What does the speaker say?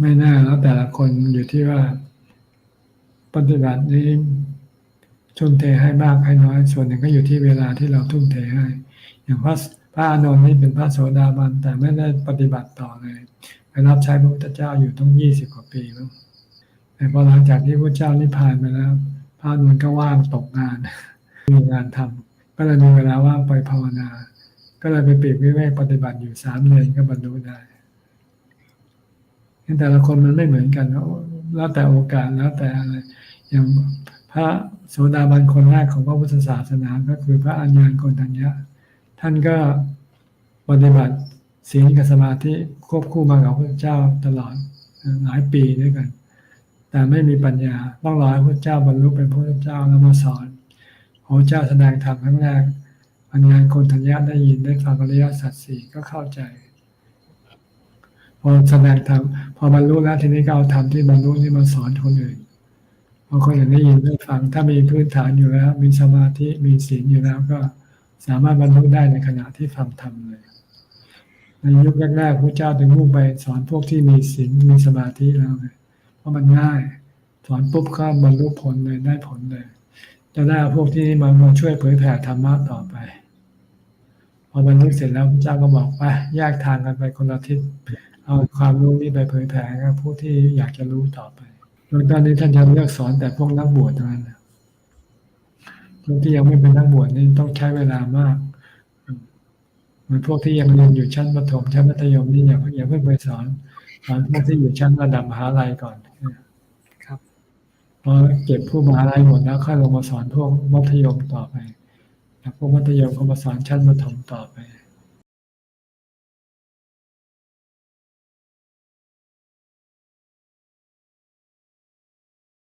ไม่แน่แล้วแต่ละคนอยู่ที่ว่า ปฏิบัตินี้ทุ่มเทให้มากให้น้อย ส่วนหนึ่งก็อยู่ที่เวลาที่เราทุ่มเทให้ อย่างพระพระอานนท์นี่เป็นพระโสดาบันแต่ไม่ได้ปฏิบัติต่อเลยไปรับใช้พระพุทธเจ้าอยู่ต้องยี่สิบกว่าปีมั้งแต่พอหลังจากที่พระเจ้านิพพานไปแล้ว พระอานนท์ก็ว่างตกงาน มีงานทำก็เลยมีเวลาว่างไปภาวนา ก็เลยไปปีกวิเวกปฏิบัติอยู่สามเดือนก็บรรลุได้ แต่ละคนมันไม่เหมือนกันแล้วแต่โอกาสแล้วแต่อะไรอย่างพระโสดาบันคนแรกของพระพุทธศาสนาก็คือพระอัญญาณโกณทัญญะท่านก็ปฏิบัติศีลกับสมาธิควบคู่มากับพระเจ้าตลอดหลายปีด้วยกัน แต่ไม่มีปัญญาต้องรอให้พระเจ้าบรรลุเป็นพระเจ้าแล้วมาสอนพระเจ้าแสดงธรรมครั้งแรกอัญญาณโกณทัญญะได้ยินได้ฟังอริยสัจสี่ก็เข้าใจ อแสดงธรรมพอบรรลุแล้วทีนี้ก็เอาธรรมที่บรรลุนี่มาสอนคนอื่นพอคนอื่นได้ยินได้ฟัง ถ้ามีพื้นฐานอยู่แล้ว มีสมาธิมีศีลอยู่แล้วก็สามารถบรรลุได้ในขณะที่ฟังธรรมเลยในยุคแรกๆพระเจ้าถึงมุ่งไปสอนพวกที่มีศีลมีสมาธิแล้วเพราะมันง่ายสอนปุ๊บก็บรรลุผลเลยได้ผลเลย จะได้พวกที่มามาช่วยเผยแผ่ธรรมะต่อไป อบรรลุเสร็จแล้วพระเจ้าก็บอกไปแยกทางกันไปคนละทิศเอาความรู้นี้ไปเผยแผ่กับผู้ที่อยากจะรู้ต่อไปโดยตอนนี้ท่านจะเลือกสอนแต่พวกนักบวชเท่านั้นนะพวกที่ยังไม่เป็นนักบวชนี่ต้องใช้เวลามากเหมือนพวกที่ยังเรียนอยู่ชั้นประถมชั้นมัธยมนี่อย่าอย่าเพิ่งไปสอนสอนพวกที่อยู่ชั้นระดับมหาลัยก่อนครับพอเก็บผู้มหาลัยหมดแล้วค่อยลงมาสอนพวกมัธยมต่อไป พวกมัธยมก็มาสอนชั้นประถมต่อไป